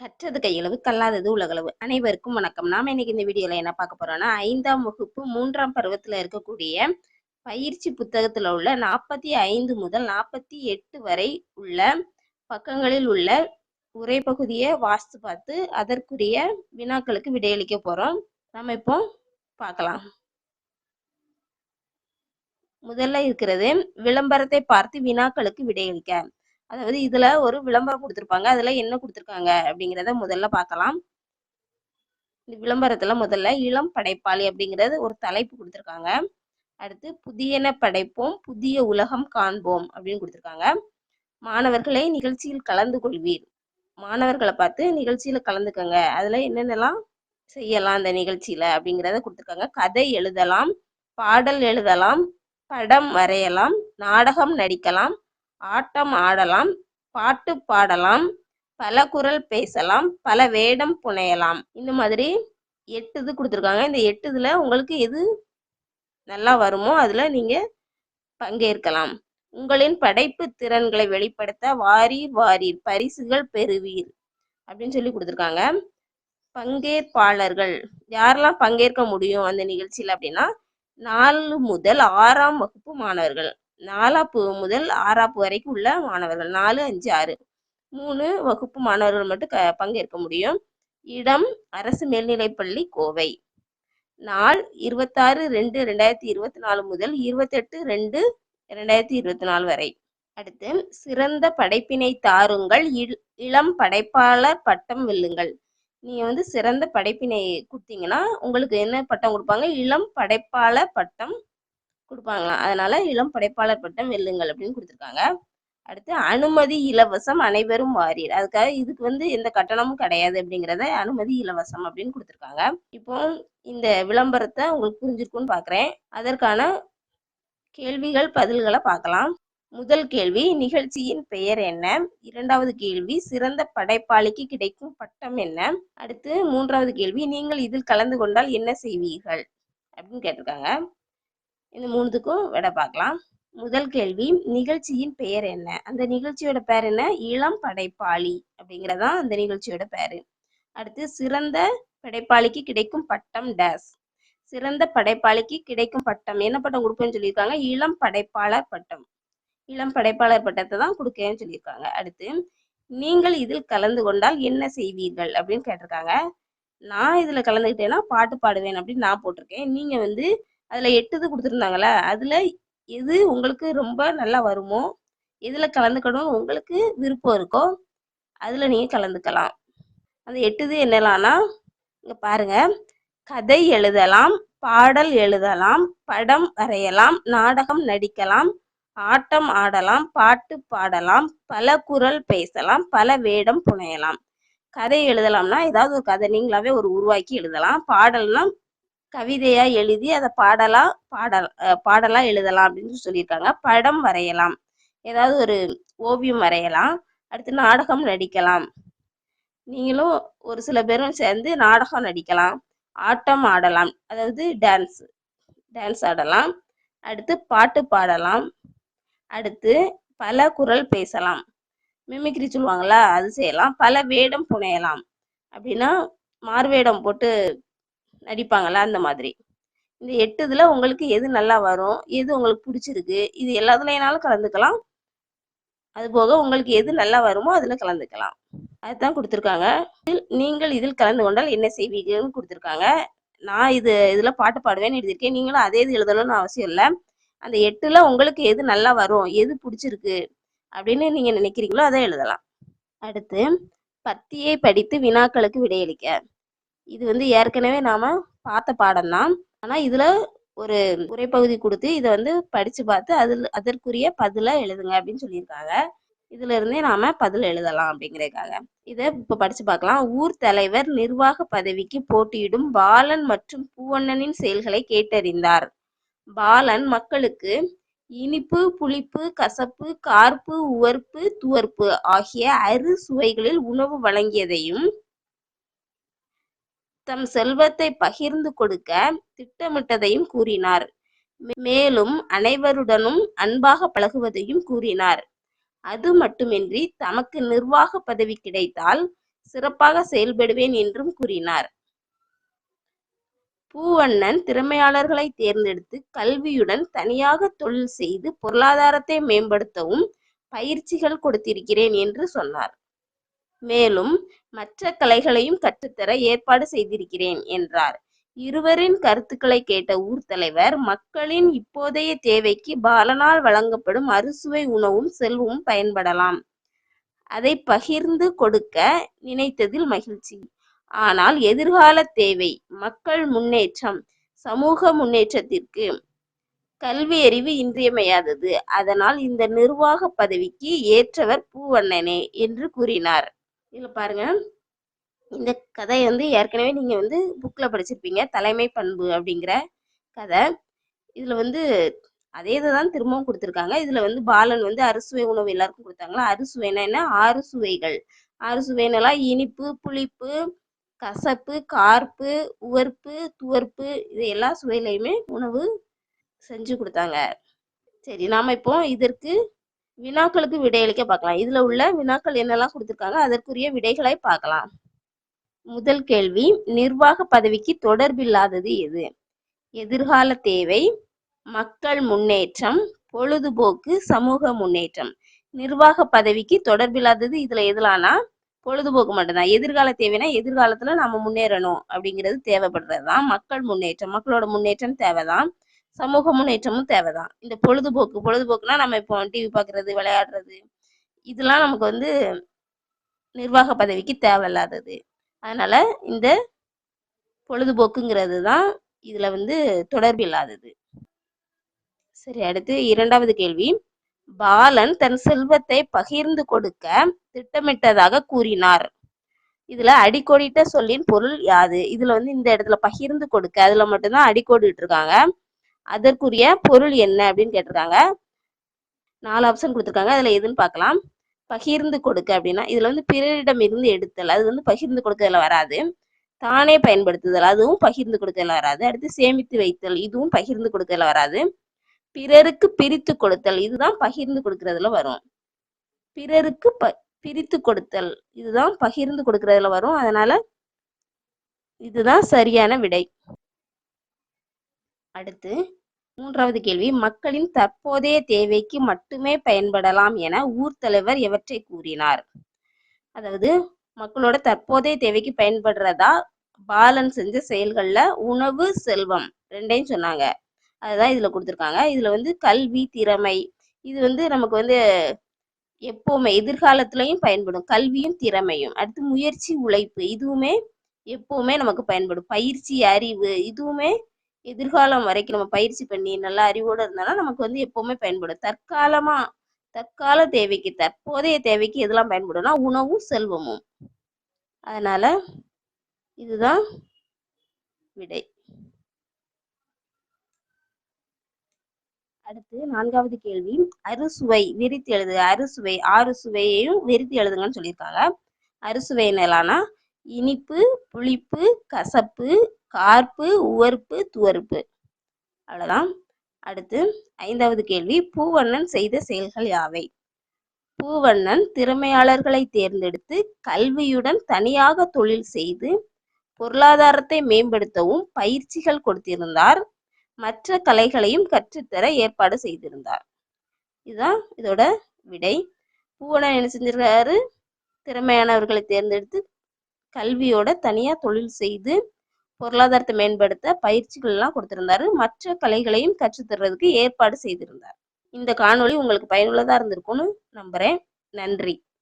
கற்றது கையளவு கல்லாதது உலகளவு. அனைவருக்கும் வணக்கம். நாம இன்னைக்கு இந்த வீடியோல என்ன பார்க்க போறோம்னா ஐந்தாம் வகுப்பு மூன்றாம் பருவத்துல இருக்கக்கூடிய பயிற்சி புத்தகத்துல உள்ள நாற்பத்தி ஐந்து முதல் நாற்பத்தி எட்டு வரை உள்ள பக்கங்களில் உள்ள உரைப்பகுதியை வாசித்து பார்த்து அதற்குரிய வினாக்களுக்கு விடையளிக்க போறோம். நம்ம இப்போ பார்க்கலாம். முதல்ல இருக்கிறது விளம்பரத்தை பார்த்து வினாக்களுக்கு விடையளிக்க. அதாவது இதுல ஒரு விளம்பரம் கொடுத்துருப்பாங்க. அதுல என்ன கொடுத்துருக்காங்க அப்படிங்கிறத முதல்ல பார்க்கலாம். இந்த விளம்பரத்துல முதல்ல இளம் படைப்பாளி அப்படிங்கிறது ஒரு தலைப்பு கொடுத்துருக்காங்க. அடுத்து புதியன படைப்போம் புதிய உலகம் காண்போம் அப்படின்னு கொடுத்துருக்காங்க. மாணவர்களை நிகழ்ச்சியில் கலந்து கொள்வீர். மாணவர்களை பார்த்து நிகழ்ச்சியில கலந்துக்கங்க. அதுல என்னென்னலாம் செய்யலாம் அந்த நிகழ்ச்சியில அப்படிங்கிறத கொடுத்துருக்காங்க. கதை எழுதலாம் பாடல் எழுதலாம் படம் வரையலாம் நாடகம் நடிக்கலாம் ஆட்டம் ஆடலாம் பாட்டு பாடலாம் பல குரல் பேசலாம் பல வேடம் புனையலாம். இந்த மாதிரி எட்டு இது கொடுத்துருக்காங்க. இந்த எட்டு இதுல உங்களுக்கு எது நல்லா வருமோ அதுல நீங்க பங்கேற்கலாம். உங்களின் படைப்பு திறன்களை வெளிப்படுத்த வாரி வாரீர் பரிசுகள் பெறுவீர் அப்படின்னு சொல்லி கொடுத்துருக்காங்க. பங்கேற்பாளர்கள். யாரெல்லாம் பங்கேற்க முடியும் அந்த நிகழ்ச்சியில் அப்படின்னா நாலு முதல் ஆறாம் வகுப்பு மாணவர்கள். நாலாப்பு முதல் ஆறாப்பு வரைக்கும் உள்ள மாணவர்கள். நாலு அஞ்சு ஆறு. மூணு வகுப்பு மாணவர்கள் மட்டும் க பங்கேற்க முடியும். இடம் அரசு மேல்நிலைப்பள்ளி கோவை. நாள் இருபத்தாறு ரெண்டு ரெண்டாயிரத்தி இருபத்தி நாலு முதல் இருபத்தெட்டு ரெண்டு ரெண்டாயிரத்தி இருபத்தி நாலு வரை. அடுத்து சிறந்த படைப்பினை தாருங்கள். இளம் படைப்பாளர் பட்டம் வெல்லுங்கள். நீங்க வந்து சிறந்த படைப்பினை கொடுத்தீங்கன்னா உங்களுக்கு என்ன பட்டம் கொடுப்பாங்க? இளம் படைப்பாளர் பட்டம் கொடுப்பாங்களாம் அதனால இளம் படைப்பாளர் பட்டம் வெல்லுங்கள் அப்படின்னு கொடுத்துருக்காங்க. அடுத்து அனுமதி இலவசம் அனைவரும் வாரீர். அதுக்காக இதுக்கு வந்து எந்த கட்டணமும் கிடையாது அப்படிங்கிறத அனுமதி இலவசம் அப்படின்னு கொடுத்துருக்காங்க. இப்போ இந்த விளம்பரத்தை உங்களுக்கு புரிஞ்சிருக்கும்னு பார்க்குறேன் அதற்கான கேள்விகள் பதில்களை பார்க்கலாம் முதல் கேள்வி நிகழ்ச்சியின் பெயர் என்ன? இரண்டாவது கேள்வி சிறந்த படைப்பாளிக்கு கிடைக்கும் பட்டம் என்ன? அடுத்து மூன்றாவது கேள்வி நீங்கள் இதில் கலந்து கொண்டால் என்ன செய்வீர்கள்? அப்படின்னு கேட்டிருக்காங்க. இந்த மூணுத்துக்கும் விட பார்க்கலாம். முதல் கேள்வி நிகழ்ச்சியின் பெயர் என்ன? அந்த நிகழ்ச்சியோட பேர் என்ன? இளம் படைப்பாளி அப்படிங்கிறதான் அந்த நிகழ்ச்சியோட பேரு அடுத்து சிறந்த படைப்பாளிக்கு கிடைக்கும் பட்டம் டேஸ். சிறந்த படைப்பாளிக்கு கிடைக்கும் பட்டம். என்ன பட்டம் கொடுப்பேன்னு சொல்லியிருக்காங்க? இளம் படைப்பாளர் பட்டம். இளம் படைப்பாளர் பட்டத்தை தான் கொடுக்கன்னு சொல்லியிருக்காங்க. அடுத்து நீங்கள் இதில் கலந்து கொண்டால் என்ன செய்வீர்கள் அப்படின்னு கேட்டிருக்காங்க. நான் இதுல கலந்துக்கிட்டேன்னா பாட்டு பாடுவேன் அப்படின்னு நான் போட்டிருக்கேன். நீங்க வந்து அதுல எட்டு இது கொடுத்துருந்தாங்கல்ல அதுல எது உங்களுக்கு ரொம்ப நல்லா வருமோ எதுல கலந்துக்கணும் உங்களுக்கு விருப்பம் இருக்கோ அதுல நீங்க கலந்துக்கலாம். அந்த எட்டு இது என்னலாம்னா இங்க பாருங்க. கதை எழுதலாம் பாடல் எழுதலாம் படம் வரையலாம் நாடகம் நடிக்கலாம் ஆட்டம் ஆடலாம் பாட்டு பாடலாம் பல குரல் பேசலாம் பல வேடம் புனையலாம். கதை எழுதலாம்னா ஏதாவது ஒரு கதை நீங்களாவே ஒரு உருவாக்கி எழுதலாம் பாடல்னா கவிதையா எழுதி அதை பாடலாம் பாடல் பாடலாம் எழுதலாம் அப்படின்னு சொல்லியிருக்காங்க. படம் வரையலாம். ஏதாவது ஒரு ஓவியம் வரையலாம். அடுத்து நாடகம் நடிக்கலாம். நீங்களும் ஒரு சில பேரும் சேர்ந்து நாடகம் நடிக்கலாம். ஆட்டம் ஆடலாம். அதாவது டான்ஸ் டான்ஸ் ஆடலாம். அடுத்து பாட்டு பாடலாம். அடுத்து பல குரல் பேசலாம். மிமிக்ரி சொல்லுவாங்களா அது செய்யலாம். பல வேடம் புனையலாம். அப்படின்னா மார்வேடம் போட்டு நடிப்பாங்களா? அந்த மாதிரி. இந்த எட்டு இதுல உங்களுக்கு எது நல்லா வரும்? எது உங்களுக்கு பிடிச்சிருக்கு? இது எல்லாத்துலனாலும் கலந்துக்கலாம். அது போக உங்களுக்கு எது நல்லா வருமோ அதுல கலந்துக்கலாம். அதுதான் கொடுத்துருக்காங்க. நீங்கள் இதில் கலந்து கொண்டால் என்ன செய்வீங்கன்னு கொடுத்துருக்காங்க. நான் இது இதுல பாட்டு பாடுவேன்னு எழுதியிருக்கேன். நீங்களும் அதே இது எழுதணும்னு அவசியம் இல்லை. அந்த எட்டுல உங்களுக்கு எது நல்லா வரும்? எது பிடிச்சிருக்கு? அப்படின்னு நீங்க நினைக்கிறீங்களோ அதை எழுதலாம். அடுத்து பத்தியை படித்து வினாக்களுக்கு விடையளிக்க. இது வந்து ஏற்கனவே நாம பார்த்த பாடம் தான் ஆனா இதுல ஒரு உரைப்பகுதி கொடுத்து இதை வந்து படிச்சு பார்த்து அதில் அதற்குரிய பதில எழுதுங்க அப்படின்னு சொல்லியிருக்காங்க. இதுல இருந்தே நாம பதில் எழுதலாம் அப்படிங்கிறதுக்காக. இதை இப்ப படிச்சு பார்க்கலாம். ஊர் தலைவர் நிர்வாக பதவிக்கு போட்டியிடும் பாலன் மற்றும் பூவண்ணனின் செயல்களை கேட்டறிந்தார். பாலன் மக்களுக்கு இனிப்பு புளிப்பு கசப்பு கார்ப்பு உவர்ப்பு துவர்ப்பு ஆகிய அறு சுவைகளில் உணவு வழங்கியதையும் தம் செல்வத்தை பகிர்ந்து கொடுக்க திட்டமிட்டதையும் கூறினார். மேலும் அனைவருடனும் அன்பாக பழகுவதையும் கூறினார். அது மட்டுமின்றி தமக்கு நிர்வாக பதவி கிடைத்தால் சிறப்பாக செயல்படுவேன் என்றும் கூறினார். பூவண்ணன் திறமையாளர்களை தேர்ந்தெடுத்து கல்வியுடன் தனியாக தொழில் செய்து பொருளாதாரத்தை மேம்படுத்தவும் பயிற்சிகள் கொடுத்திருக்கிறேன் என்று சொன்னார். மேலும் மற்ற கலைகளையும் கற்றுத்தர ஏற்பாடு செய்திருக்கிறேன் என்றார். இருவரின் கருத்துக்களை கேட்ட ஊர் தலைவர் மக்களின் இப்போதைய தேவைக்கு பாலனால் வழங்கப்படும் அறுசுவை உணவும் செல்வமும் பயன்படலாம். அதை பகிர்ந்து கொடுக்க நினைத்ததில் மகிழ்ச்சி. ஆனால் எதிர்கால தேவை மக்கள் முன்னேற்றம் சமூக முன்னேற்றத்திற்கு. கல்வி அறிவு இன்றியமையாதது அதனால் இந்த நிர்வாக பதவிக்கு ஏற்றவர் பூவண்ணனே என்று கூறினார். இதில் பாருங்கள் இந்த கதை வந்து ஏற்கனவே நீங்கள் வந்து புக்கில் படிச்சிருப்பீங்க. தலைமை பண்பு அப்படிங்கிற கதை. இதில் வந்து அதே இதை தான் திரும்பவும் கொடுத்துருக்காங்க. இதில் வந்து பாலன் வந்து அறுசுவை உணவு எல்லாருக்கும் கொடுத்தாங்களா? அறுசுவைனா என்ன? ஆறு சுவைகள். ஆறு சுவைனெல்லாம் இனிப்பு புளிப்பு கசப்பு கார்ப்பு உவர்ப்பு துவர்ப்பு இது எல்லா சுவையிலையுமே உணவு செஞ்சு கொடுத்தாங்க. சரி நாம் இப்போ இதற்கு வினாக்களுக்கு விடையளிக்க பார்க்கலாம். இதில் உள்ள வினாக்கள் என்னெல்லாம் கொடுத்துருக்காங்க? அதற்குரிய விடைகளை பார்க்கலாம். முதல் கேள்வி நிர்வாக பதவிக்கு தொடர்பில்லாதது எது? எதிர்கால தேவை மக்கள் முன்னேற்றம் பொழுதுபோக்கு சமூக முன்னேற்றம். நிர்வாக பதவிக்கு தொடர்பில்லாதது இதுல எதுலானா? பொழுதுபோக்கு மட்டும்தான். எதிர்கால தேவைனா எதிர்காலத்துல நம்ம முன்னேறணும் அப்படிங்கிறது தேவைப்படுறது தான் மக்கள் முன்னேற்றம் மக்களோட முன்னேற்றம் தேவைதான். சமூக முன்னேற்றமும் தேவைதான். இந்த பொழுதுபோக்கு பொழுதுபோக்குனா நம்ம இப்போ டிவி பார்க்கறது விளையாடுறது இதெல்லாம் நமக்கு வந்து நிர்வாக பதவிக்கு தேவையில்லாதது. அதனால இந்த பொழுதுபோக்குங்கிறது தான் இதுல வந்து தொடர்பு இல்லாதது. சரி அடுத்து இரண்டாவது கேள்வி. பாலன் தன் செல்வத்தை பகிர்ந்து கொடுக்க திட்டமிட்டதாக கூறினார். இதுல அடிக்கோடிட்ட சொல்லின் பொருள் யாது? இதுல வந்து இந்த இடத்துல பகிர்ந்து கொடுக்க அதுல மட்டும்தான் அடிக்கோடிட்டு இருக்காங்க. அதற்குரிய பொருள் என்ன அப்படின்னு கேட்டிருக்காங்க. நாலு ஆப்ஷன் கொடுத்துருக்காங்க. அதுல எதுன்னு பார்க்கலாம். பகிர்ந்து கொடுக்க அப்படின்னா இதுல வந்து பிறரிடம் இருந்து எடுத்தல் அது வந்து பகிர்ந்து கொடுக்கறதுல வராது. தானே பயன்படுத்துதல் அதுவும் பகிர்ந்து கொடுக்கறதுல வராது. அடுத்து சேமித்து வைத்தல் இதுவும் பகிர்ந்து கொடுக்கறதுல வராது. பிறருக்கு பிரித்து கொடுத்தல் இதுதான் பகிர்ந்து கொடுக்கறதுல வரும். பிறருக்கு ப பிரித்து கொடுத்தல் இதுதான் பகிர்ந்து கொடுக்கறதுல வரும். அதனால இதுதான் சரியான விடை. அடுத்து மூன்றாவது கேள்வி மக்களின் தற்போதைய தேவைக்கு மட்டுமே பயன்படலாம் என ஊர் தலைவர் எவற்றை கூறினார்? அதாவது மக்களோட தற்போதைய தேவைக்கு பயன்படுறதா? பாலன் செஞ்ச செயல்களில் உணவு செல்வம் ரெண்டையும் சொன்னாங்க. அதுதான் இதில் கொடுத்துருக்காங்க. இதில் வந்து கல்வி திறமை இது வந்து நமக்கு வந்து எப்போவுமே எதிர்காலத்துலையும் பயன்படும். கல்வியும் திறமையும். அடுத்து முயற்சி உழைப்பு இதுவுமே எப்போவுமே நமக்கு பயன்படும். பயிற்சி அறிவு இதுவுமே எதிர்காலம் வரைக்கும் நம்ம பயிற்சி பண்ணி நல்ல அறிவோடு இருந்தாலும் நமக்கு வந்து எப்பவுமே பயன்படும். தற்காலமா தற்கால தேவைக்கு தற்போதைய தேவைக்கு எதெல்லாம் பயன்படும்னா உணவும் செல்வமும். அதனால இதுதான் விடை. அடுத்து நான்காவது கேள்வி. அறுசுவை விரித்து எழுது. அறுசுவை ஆறு சுவையையும் விரித்து எழுதுங்கன்னு சொல்லியிருக்காங்க. அறுசுவை என்னலானா இனிப்பு புளிப்பு கசப்பு கார்ப்பு உவர்ப்பு துவர்ப்பு. அவ்வளோதான் அடுத்து ஐந்தாவது கேள்வி. பூவண்ணன் செய்த செயல்கள் யாவை? பூவண்ணன் திறமையாளர்களை தேர்ந்தெடுத்து கல்வியுடன் தனியாக தொழில் செய்து பொருளாதாரத்தை மேம்படுத்தவும் பயிற்சிகள் கொடுத்திருந்தார். மற்ற கலைகளையும் கற்றுத்தர ஏற்பாடு செய்திருந்தார். இதுதான் இதோட விடை. பூவண்ணன் என்ன செஞ்சிருக்காரு? திறமையானவர்களை தேர்ந்தெடுத்து கல்வியோட தனியா தொழில் செய்து பொருளாதாரத்தை மேம்படுத்த பயிற்சிகள் எல்லாம் கொடுத்திருந்தாரு. மற்ற கலைகளையும் கற்றுத்தர்றதுக்கு ஏற்பாடு செய்திருந்தார். இந்த காணொளி உங்களுக்கு பயனுள்ளதா இருந்திருக்கும்னு நம்புறேன். நன்றி.